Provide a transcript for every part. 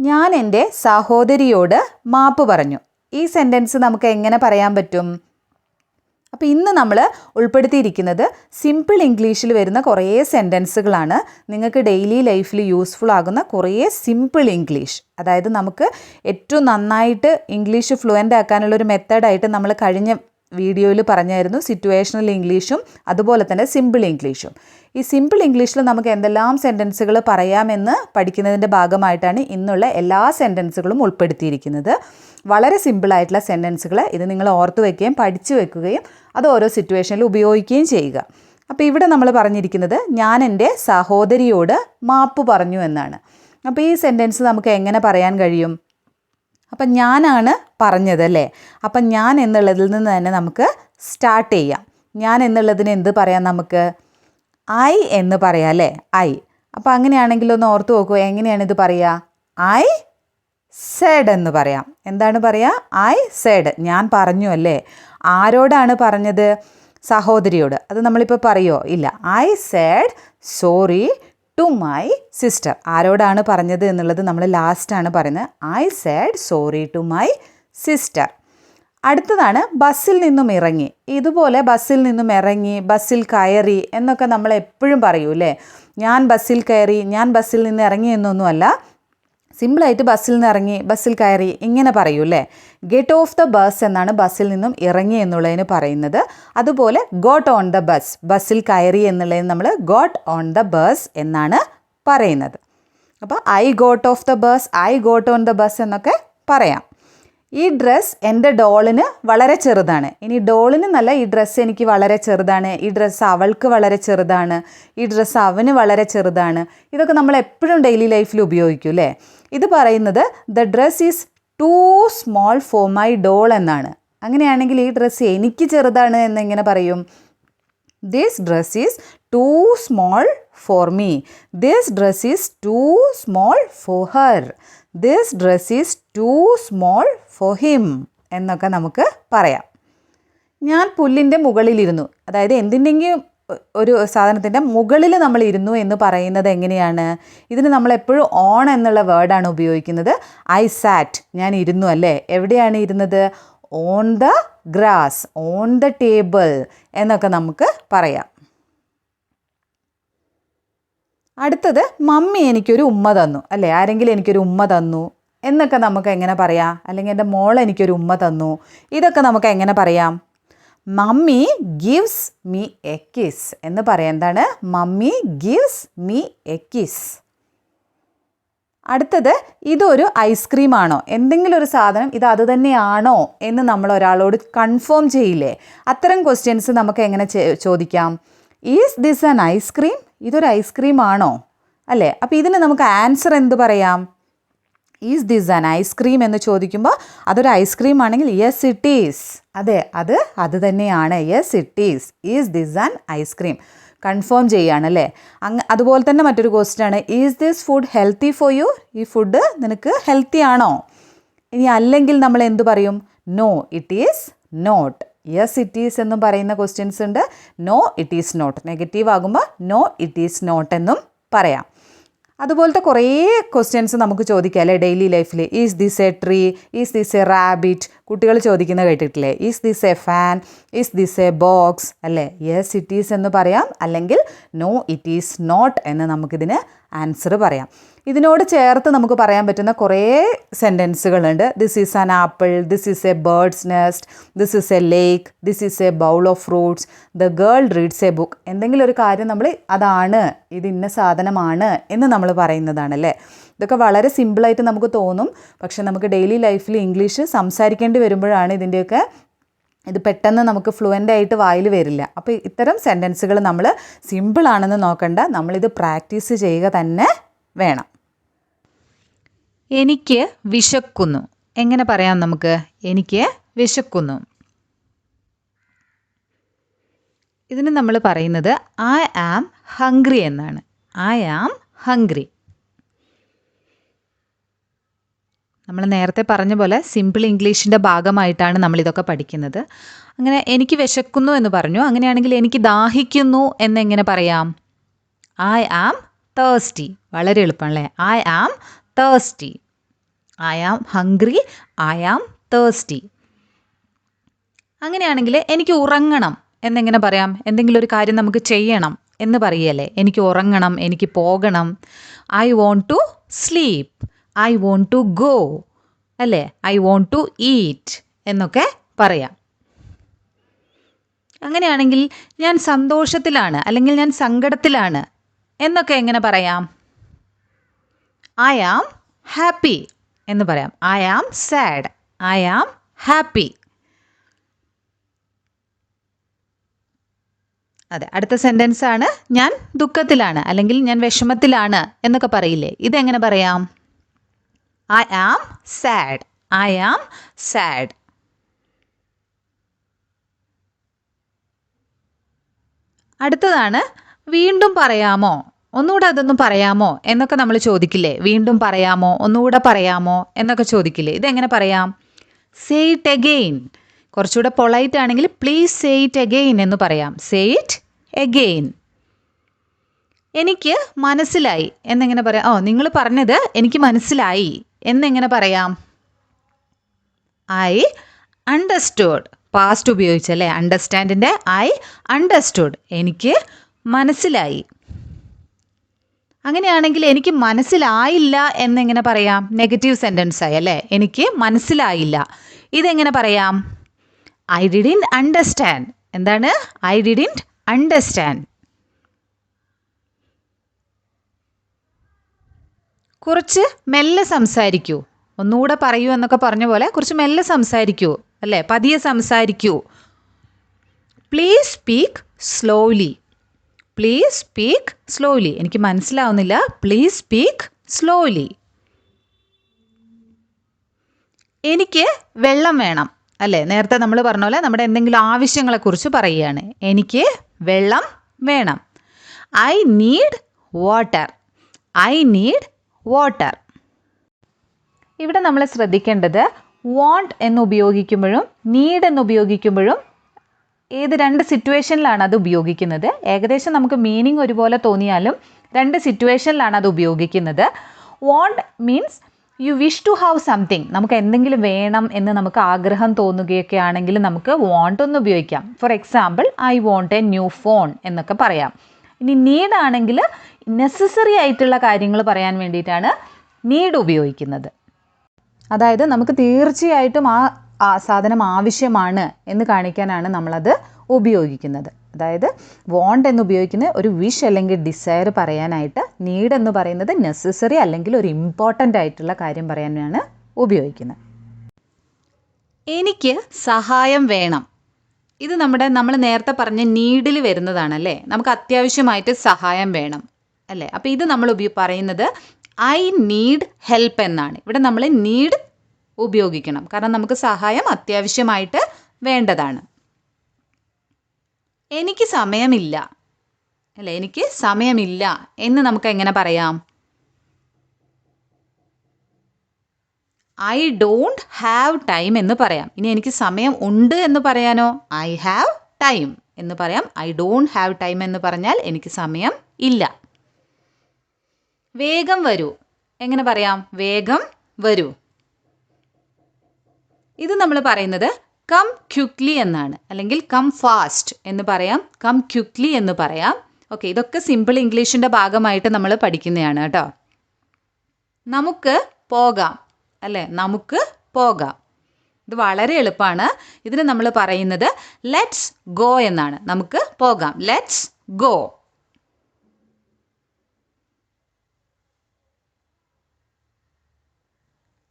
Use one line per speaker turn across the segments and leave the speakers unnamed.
ഞാൻ എന്റെ സഹോദരിയോട് മാപ്പ് പറഞ്ഞു. ഈ സെന്റൻസ് നമുക്ക് എങ്ങനെ പറയാൻ പറ്റും? അപ്പോൾ ഇന്ന് നമ്മൾ ഉൾപ്പെടുത്തിയിരിക്കുന്നത് സിമ്പിൾ ഇംഗ്ലീഷിൽ വരുന്ന കുറേ സെന്റൻസുകളാണ്. നിങ്ങൾക്ക് ഡെയിലി ലൈഫിൽ യൂസ്ഫുൾ ആകുന്ന കുറേ സിമ്പിൾ ഇംഗ്ലീഷ്. അതായത് നമുക്ക് ഏറ്റവും നന്നായിട്ട് ഇംഗ്ലീഷ് ഫ്ലുവന്റ് ആക്കാനുള്ള ഒരു മെത്തേഡായിട്ട് നമ്മൾ കഴിഞ്ഞ വീഡിയോയിൽ പറഞ്ഞായിരുന്നു സിറ്റുവേഷണൽ ഇംഗ്ലീഷും അതുപോലെ തന്നെ സിമ്പിൾ ഇംഗ്ലീഷും ഈ സിമ്പിൾ ഇംഗ്ലീഷിൽ നമുക്ക് എന്തെല്ലാം സെന്റൻസുകൾ പറയാമെന്ന് പഠിക്കുന്നതിന്റെ ഭാഗമായിട്ടാണ് ഇന്നുള്ള എല്ലാ സെന്റൻസുകളും ഉൾപ്പെടുത്തിയിരിക്കുന്നത്. വളരെ സിമ്പിളായിട്ടുള്ള സെന്റൻസുകൾ ഇത് നിങ്ങൾ ഓർത്ത് വയ്ക്കുകയും പഠിച്ചു വെക്കുകയും അത് ഓരോ സിറ്റുവേഷനിൽ ഉപയോഗിക്കുകയും ചെയ്യുക. അപ്പോൾ ഇവിടെ നമ്മൾ പറഞ്ഞിരിക്കുന്നത് ഞാൻ എന്റെ സഹോദരിയോട് മാപ്പ് പറഞ്ഞു എന്നാണ്. അപ്പോൾ ഈ സെന്റൻസ് നമുക്ക് എങ്ങനെ പറയാൻ കഴിയും? അപ്പം ഞാനാണ് പറഞ്ഞത് അല്ലേ? അപ്പം ഞാൻ എന്നുള്ളതിൽ നിന്ന് തന്നെ നമുക്ക് സ്റ്റാർട്ട് ചെയ്യാം. ഞാൻ എന്നുള്ളതിന് എന്ത് പറയാം നമുക്ക്? ഐ എന്ന് പറയാം അല്ലേ? ഐ അപ്പോൾ അങ്ങനെയാണെങ്കിൽ ഒന്ന് ഓർത്ത് നോക്കൂ എങ്ങനെയാണ് ഇത് പറയുക ഐ സെഡ് എന്ന് പറയാം. എന്താണ് പറയുക ഐ സെഡ് ഞാൻ പറഞ്ഞു അല്ലേ? ആരോടാണ് പറഞ്ഞത്? സഹോദരിയോട്. അത് നമ്മളിപ്പോൾ പറയുമോ ഇല്ല. I said sorry to my sister ആരോടാണ് പറഞ്ഞത് എന്നുള്ളത് നമ്മൾ ലാസ്റ്റാണ് പറയുന്നത്. I said sorry to my sister അടുത്തതാണ് ബസ്സിൽ നിന്നും ഇറങ്ങി. ഇതുപോലെ ബസ്സിൽ നിന്നും ഇറങ്ങി ബസ്സിൽ കയറി എന്നൊക്കെ നമ്മൾ എപ്പോഴും പറയൂ അല്ലേ ഞാൻ ബസ്സിൽ കയറി ഞാൻ ബസ്സിൽ നിന്ന് ഇറങ്ങി എന്നൊന്നുമല്ല. സിമ്പിളായിട്ട് ബസ്സിൽ നിന്ന് ഇറങ്ങി ബസ്സിൽ കയറി ഇങ്ങനെ പറയൂ അല്ലേ? ഗെറ്റ് ഓഫ് ദ ബസ് എന്നാണ് ബസ്സിൽ നിന്നും ഇറങ്ങി എന്നുള്ളതിന് പറയുന്നത്. അതുപോലെ ഗോട്ട് ഓൺ ദ ബസ് ബസ്സിൽ കയറി എന്നുള്ളതിന് നമ്മൾ ഗോട്ട് ഓൺ ദ ബസ് എന്നാണ് പറയുന്നത്. അപ്പോൾ I got off the bus I got on the bus എന്നൊക്കെ പറയാം. ഈ ഡ്രസ്സ് എന്റെ ഡോളിന് വളരെ ചെറുതാണ്. ഇനി ഡോളിന് നല്ല ഈ ഡ്രസ്സ് എനിക്ക് വളരെ ചെറുതാണ്. ഈ ഡ്രസ്സ് അവൾക്ക് വളരെ ചെറുതാണ്. ഈ ഡ്രസ്സ് അവന് വളരെ ചെറുതാണ്. ഇതൊക്കെ നമ്മൾ എപ്പോഴും ഡെയിലി ലൈഫിൽ ഉപയോഗിക്കും അല്ലേ? ഇത് പറയുന്നത് the dress is too small for my doll എന്നാണ്. അങ്ങനെയാണെങ്കിൽ ഈ ഡ്രസ്സ് എനിക്ക് ചെറുതാണ് എന്നെങ്ങനെ പറയും. This dress is too small for me this dress is too small for her this dress is too small for him എന്നൊക്കെ നമുക്ക് പറയാം. ഞാൻ പുല്ലിന്റെ മുകളിലിരുന്നു. അതായത് എന്തിന്റെങ്കിലും ഒരു സാധനത്തിന്റെ മുകളിൽ നമ്മൾ ഇരുന്നു എന്ന് പറയുന്നത് എങ്ങനെയാണ്? ഇതിന് നമ്മൾ എപ്പോഴും ഓൺ എന്നുള്ള വേർഡാണ് ഉപയോഗിക്കുന്നത്. ഐ സാറ്റ് ഞാൻ ഇരുന്നു അല്ലേ? എവിടെയാണ് ഇരുന്നത്? On the grass on the table എന്നൊക്കെ നമുക്ക് പറയാം. അടുത്തത് മമ്മി എനിക്കൊരു ഉമ്മ തന്നു. അല്ലേ? ആരെങ്കിലും എനിക്കൊരു ഉമ്മ തന്നു എന്നൊക്കെ നമുക്ക് എങ്ങനെ പറയാം? അല്ലെങ്കിൽ എന്റെ മോൾ എനിക്കൊരു ഉമ്മ തന്നു. ഇതൊക്കെ നമുക്ക് എങ്ങനെ പറയാം? Mummy gives me a kiss എന്ന് പറയാം. എന്താണ്? Mummy gives me a kiss. അടുത്തത് ഇതൊരു ഐസ്ക്രീം ആണോ? എന്തെങ്കിലും ഒരു സാധനം ഇത് അത് തന്നെയാണോ എന്ന് നമ്മൾ ഒരാളോട് കൺഫേം ചെയ്യില്ലേ? അത്തരം ക്വസ്റ്റ്യൻസ് നമുക്ക് എങ്ങനെ ചോദിക്കാം? Is this an ice cream ഇതൊരു ഐസ്ക്രീം ആണോ? അല്ലേ? അപ്പോൾ ഇതിന് നമുക്ക് ആൻസർ എന്ത് പറയാം? ഈസ് ദിസ് ആൻ ഐസ്ക്രീം എന്ന് ചോദിക്കുമ്പോൾ അതൊരു ഐസ്ക്രീം ആണെങ്കിൽ യെസ് ഇറ്റ് ഈസ്. അതെ അത് അത് തന്നെയാണ്. Yes it is. Is this an ice cream confirm ചെയ്യാണ് അല്ലേ? അങ്ങ് അതുപോലെ തന്നെ മറ്റൊരു ക്വസ്റ്റ്യൻ ആണ്. Is this food healthy for you? ഈ ഫുഡ് നിനക്ക് ഹെൽത്തി ആണോ? ഇനി അല്ലെങ്കിൽ നമ്മൾ എന്ത് പറയും? No it is not. Yes it is എന്നും പറയുന്ന ക്വസ്റ്റ്യൻസ് ഉണ്ട്. No it is not. Negative ആകുമ്പോൾ നോ ഇറ്റ് ഈസ് നോട്ട് എന്നും പറയാം. അതുപോലത്തെ കുറേ ക്വസ്റ്റ്യൻസ് നമുക്ക് ചോദിക്കാം അല്ലേ ഡെയിലി ലൈഫിൽ is this a tree is this a rabbit കുട്ടികൾ ചോദിക്കുന്നത് കേട്ടിട്ടില്ലേ? Is this a fan is this a box അല്ലേ? യെസ് ഇറ്റ് ഈസ് എന്ന് പറയാം. അല്ലെങ്കിൽ നോ ഇറ്റ് ഈസ് നോട്ട് എന്ന് നമുക്കിതിന് ആൻസർ പറയാം. ഇതിനോട് ചേർത്ത് നമുക്ക് പറയാൻ പറ്റുന്ന കുറേ സെന്റൻസുകളുണ്ട് this is an apple this is a bird's nest this is a lake this is a bowl of fruits the girl reads a book എന്തെങ്കിലും ഒരു കാര്യം നമ്മൾ അതാണ് ഇത് ഇന്ന സാധനമാണ് എന്ന് നമ്മൾ പറയുന്നതാണല്ലേ ഇതൊക്കെ വളരെ സിമ്പിളായിട്ട് നമുക്ക് തോന്നും. പക്ഷെ നമുക്ക് ഡെയിലി ലൈഫിൽ ഇംഗ്ലീഷ് സംസാരിക്കേണ്ടി വരുമ്പോഴാണ് ഇതിന്റെയൊക്കെ ഇത് പെട്ടെന്ന് നമുക്ക് ഫ്ലുവന്റ് ആയിട്ട് വായിൽ വരില്ല. അപ്പോൾ ഇത്തരം സെന്റൻസുകൾ നമ്മൾ സിമ്പിൾ ആണെന്ന് നോക്കണ്ട. നമ്മളിത് പ്രാക്ടീസ് ചെയ്യുക തന്നെ വേണം. എനിക്ക് വിശക്കുന്നു. എങ്ങനെ പറയാം നമുക്ക്? എനിക്ക് വിശക്കുന്നു. ഇതിന് നമ്മൾ പറയുന്നത് ഐ ആം ഹംഗ്രി എന്നാണ്. ഐ ആം ഹംഗ്രി നമ്മൾ നേരത്തെ പറഞ്ഞ പോലെ സിമ്പിൾ ഇംഗ്ലീഷിന്റെ ഭാഗമായിട്ടാണ് നമ്മളിതൊക്കെ പഠിക്കുന്നത്. അങ്ങനെ എനിക്ക് വിശക്കുന്നു എന്ന് പറഞ്ഞു. അങ്ങനെയാണെങ്കിൽ എനിക്ക് ദാഹിക്കുന്നു എന്നെങ്ങനെ പറയാം? ഐ ആം തേഴ്സ്റ്റി വളരെ എളുപ്പമല്ലേ? I am thirsty I am hungry I am thirsty അങ്ങനെയാണെങ്കിൽ എനിക്ക് ഉറങ്ങണം എന്നെങ്ങനെ പറയാം? എന്തെങ്കിലും ഒരു കാര്യം നമുക്ക് ചെയ്യണം എന്ന് പറയല്ലേ? എനിക്ക് ഉറങ്ങണം എനിക്ക് പോകണം. I want to sleep I want to go അല്ലേ? ഐ വോണ്ട് ടു ഈറ്റ് എന്നൊക്കെ പറയാം. അങ്ങനെയാണെങ്കിൽ ഞാൻ സന്തോഷത്തിലാണ് അല്ലെങ്കിൽ ഞാൻ സങ്കടത്തിലാണ് എന്നൊക്കെ എങ്ങനെ പറയാം? ഐ ആം ഹാപ്പി എന്ന് പറയാം. I am sad I am happy. അതെ അടുത്ത സെന്റൻസ് ആണ് ഞാൻ ദുഃഖത്തിലാണ് അല്ലെങ്കിൽ ഞാൻ വിഷമത്തിലാണ് എന്നൊക്കെ പറയില്ലേ? ഇതെങ്ങനെ പറയാം? I am sad I am sad അടുത്തതാണ് വീണ്ടും പറയാമോ? ഒന്നുകൂടെ അതൊന്നും പറയാമോ എന്നൊക്കെ നമ്മൾ ചോദിക്കില്ലേ? വീണ്ടും പറയാമോ? ഒന്നുകൂടെ പറയാമോ എന്നൊക്കെ ചോദിക്കില്ലേ? ഇതെങ്ങനെ പറയാം? സേ ഇറ്റ് എഗെയിൻ കുറച്ചുകൂടെ പൊളൈറ്റ് ആണെങ്കിൽ പ്ലീസ് സേ ഇറ്റ് എഗെയിൻ എന്ന് പറയാം. സേ ഇറ്റ് എഗെയിൻ എനിക്ക് മനസ്സിലായി. എന്നെങ്ങനെ പറയാം ഓ നിങ്ങൾ പറഞ്ഞത് എനിക്ക് മനസ്സിലായി. എന്നെങ്ങനെ പറയാം. ഐ അണ്ടർസ്റ്റുഡ് പാസ്റ്റ് ഉപയോഗിച്ചല്ലേ അണ്ടർസ്റ്റാൻഡിന്റെ ഐ അണ്ടർസ്റ്റുഡ് എനിക്ക് മനസ്സിലായി. അങ്ങനെയാണെങ്കിൽ എനിക്ക് മനസ്സിലായില്ല എന്നെങ്ങനെ പറയാം. നെഗറ്റീവ് സെന്റൻസ് ആയി അല്ലേ? എനിക്ക് മനസ്സിലായില്ല. ഇതെങ്ങനെ പറയാം? ഐ ഡിഡിൻ അണ്ടർസ്റ്റാൻഡ് എന്താണ്? ഐ ഡിഡിൻ അണ്ടർസ്റ്റാൻഡ് കുറച്ച് മെല്ലെ സംസാരിക്കൂ. ഒന്നുകൂടെ പറയൂ എന്നൊക്കെ പറഞ്ഞ പോലെ കുറച്ച് മെല്ലെ സംസാരിക്കൂ അല്ലേ? പതിയെ സംസാരിക്കൂ. Please speak slowly please speak slowly എനിക്ക് മനസ്സിലാവുന്നില്ല. പ്ലീസ് സ്പീക്ക് സ്ലോലി എനിക്ക് വെള്ളം വേണം അല്ലേ? നേരത്തെ നമ്മൾ പറഞ്ഞ പോലെ നമ്മുടെ എന്തെങ്കിലും ആവശ്യങ്ങളെക്കുറിച്ച് പറയുകയാണ്. എനിക്ക് വെള്ളം വേണം. I need water I need water ഇവിടെ നമ്മൾ ശ്രദ്ധിക്കേണ്ടത് വാണ്ട് എന്ന് ഉപയോഗിക്കുമ്പോഴും നീഡ് എന്ന് ഉപയോഗിക്കുമ്പോഴും ഏത് രണ്ട് സിറ്റുവേഷനിലാണ് അത് ഉപയോഗിക്കുന്നത്? ഏകദേശം നമുക്ക് മീനിങ് ഒരുപോലെ തോന്നിയാലും രണ്ട് സിറ്റുവേഷനിലാണ് അത് ഉപയോഗിക്കുന്നത്. Want means you wish to have something നമുക്ക് എന്തെങ്കിലും വേണം എന്ന് നമുക്ക് ആഗ്രഹം തോന്നുകയൊക്കെ ആണെങ്കിൽ നമുക്ക് വാണ്ട് ഒന്ന് ഉപയോഗിക്കാം. For example I want a new phone എന്നൊക്കെ പറയാം. ഇനി നീഡ് ആണെങ്കിൽ നെസസറി ആയിട്ടുള്ള കാര്യങ്ങൾ പറയാൻ വേണ്ടിയിട്ടാണ് നീഡ് ഉപയോഗിക്കുന്നത്. അതായത് നമുക്ക് തീർച്ചയായിട്ടും ആ ആ സാധനം ആവശ്യമാണ് എന്ന് കാണിക്കാനാണ് നമ്മളത് ഉപയോഗിക്കുന്നത്. അതായത് വോണ്ട് എന്ന് ഉപയോഗിക്കുന്ന ഒരു വിഷ് അല്ലെങ്കിൽ ഡിസയർ പറയാനായിട്ട് നീഡ് എന്ന് പറയുന്നത് നെസസറി അല്ലെങ്കിൽ ഒരു ഇമ്പോർട്ടന്റ് ആയിട്ടുള്ള കാര്യം പറയാനാണ് ഉപയോഗിക്കുന്നത്. എനിക്ക് സഹായം വേണം. ഇത് നമ്മുടെ നമ്മൾ നേരത്തെ പറഞ്ഞ നീഡിൽ വരുന്നതാണല്ലേ? നമുക്ക് അത്യാവശ്യമായിട്ട് സഹായം വേണം അല്ലേ? അപ്പോൾ ഇത് നമ്മൾ ഉപയോ പറയുന്നത് ഐ നീഡ് ഹെൽപ്പ് എന്നാണ്. ഇവിടെ നമ്മൾ നീഡ് ഉപയോഗിക്കണം. കാരണം നമുക്ക് സഹായം അത്യാവശ്യമായിട്ട് വേണ്ടതാണ്. എനിക്ക് സമയമില്ല അല്ലേ? എനിക്ക് സമയമില്ല എന്ന് നമുക്ക് എങ്ങനെ പറയാം? ഐ ഡോണ്ട് ഹാവ് ടൈം എന്ന് പറയാം. ഇനി എനിക്ക് സമയം ഉണ്ട് എന്ന് പറയാനോ? ഐ ഹാവ് ടൈം എന്ന് പറയാം. ഐ ഡോണ്ട് ഹാവ് ടൈം എന്ന് പറഞ്ഞാൽ എനിക്ക് സമയം ഇല്ല. വേഗം വരൂ. എങ്ങനെ പറയാം? വേഗം വരൂ. ഇത് നമ്മൾ പറയുന്നത് കം ക്യുക്ലി എന്നാണ്. അല്ലെങ്കിൽ കം ഫാസ്റ്റ് എന്ന് പറയാം. കം ക്യുക്ലി എന്ന് പറയാം. ഓക്കെ ഇതൊക്കെ സിമ്പിൾ ഇംഗ്ലീഷിന്റെ ഭാഗമായിട്ട് നമ്മൾ പഠിക്കുന്നതാണ് കേട്ടോ. നമുക്ക് പോകാം. അല്ലേ? നമുക്ക് പോകാം. ഇത് വളരെ എളുപ്പമാണ്. ഇതിന് നമ്മൾ പറയുന്നത് ലെറ്റ്സ് ഗോ എന്നാണ്. നമുക്ക് പോകാം. ലെറ്റ്സ് ഗോ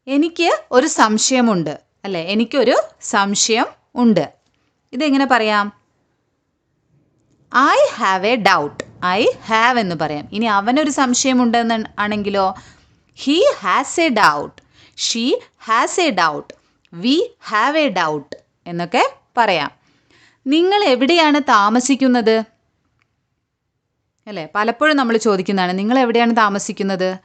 എനിക്ക് ഒരു സംശയമുണ്ട്. അല്ലേ? എനിക്കൊരു സംശയം ഉണ്ട്. ഇതെങ്ങനെ പറയാം? I have a doubt I have എന്ന് പറയാം. ഇനി അവനൊരു സംശയമുണ്ടെന്ന് ആണെങ്കിലോ? He has a doubt she has a doubt we have a doubt എന്നൊക്കെ പറയാം. നിങ്ങൾ എവിടെയാണ് താമസിക്കുന്നത്? അല്ലേ? പലപ്പോഴും നമ്മൾ ചോദിക്കുന്നതാണ് നിങ്ങൾ എവിടെയാണ് താമസിക്കുന്നത്?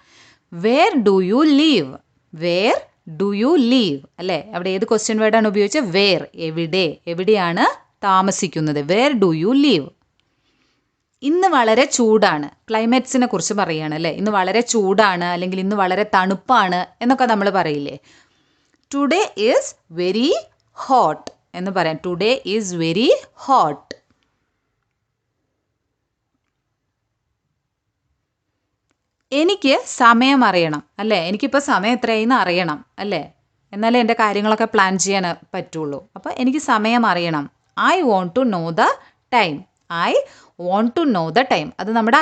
Where do you live where do you live അല്ലേ? അവിടെ ഏത് ക്വസ്റ്റ്യൻ വേർഡാണ് ഉപയോഗിച്ചത്? വേർ എവിടെ? എവിടെയാണ് താമസിക്കുന്നത്? വേർ ഡു യു ലീവ് ഇന്ന് വളരെ ചൂടാണ്. ക്ലൈമറ്റ്സിനെ കുറിച്ച് പറയുകയാണ് അല്ലേ? ഇന്ന് വളരെ ചൂടാണ് അല്ലെങ്കിൽ ഇന്ന് വളരെ തണുപ്പാണ് എന്നൊക്കെ നമ്മൾ പറയില്ലേ? ടുഡേ ഈസ് വെരി ഹോട്ട് എന്ന് പറയാം. ടുഡേ ഈസ് വെരി ഹോട്ട് എനിക്ക് സമയം അറിയണം അല്ലേ? എനിക്കിപ്പോൾ സമയം എത്രയെന്ന് അറിയണം അല്ലേ? എന്നാലേ എന്റെ കാര്യങ്ങളൊക്കെ പ്ലാൻ ചെയ്യാൻ പറ്റുള്ളൂ. അപ്പോൾ എനിക്ക് സമയം അറിയണം. I want to know the time I want to know the time അത് നമ്മുടെ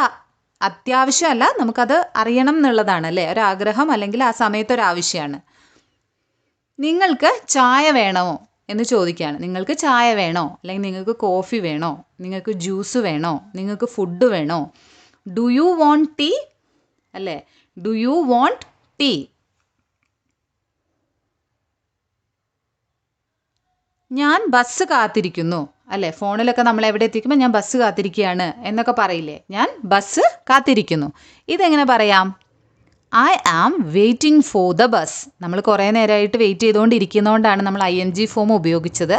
അത്യാവശ്യമല്ല നമുക്കത് അറിയണം എന്നുള്ളതാണ് അല്ലേ? ഒരാഗ്രഹം അല്ലെങ്കിൽ ആ സമയത്ത് ഒരാവശ്യമാണ്. നിങ്ങൾക്ക് ചായ വേണമോ എന്ന് ചോദിക്കുകയാണ്. നിങ്ങൾക്ക് ചായ വേണോ? അല്ലെങ്കിൽ നിങ്ങൾക്ക് കോഫി വേണോ? നിങ്ങൾക്ക് ജ്യൂസ് വേണോ? നിങ്ങൾക്ക് ഫുഡ് വേണോ? ഡു യു വോണ്ട് ടീ അല്ലേ? ഡു യു വോണ്ട് ടീ ഞാൻ ബസ് കാത്തിരിക്കുന്നു. അല്ലേ? ഫോണിലൊക്കെ നമ്മൾ എവിടെ എത്തിക്കുമ്പോൾ ഞാൻ ബസ് കാത്തിരിക്കുകയാണ് എന്നൊക്കെ പറയില്ലേ? ഞാൻ ബസ് കാത്തിരിക്കുന്നു. ഇതെങ്ങനെ പറയാം? I am waiting for the bus നമ്മൾ കുറേ നേരമായിട്ട് വെയിറ്റ് ചെയ്തുകൊണ്ടിരിക്കുന്നതുകൊണ്ടാണ് നമ്മൾ ഐ എൻ ജി ഫോം ഉപയോഗിച്ചത്.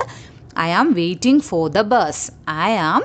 I am waiting for the bus I am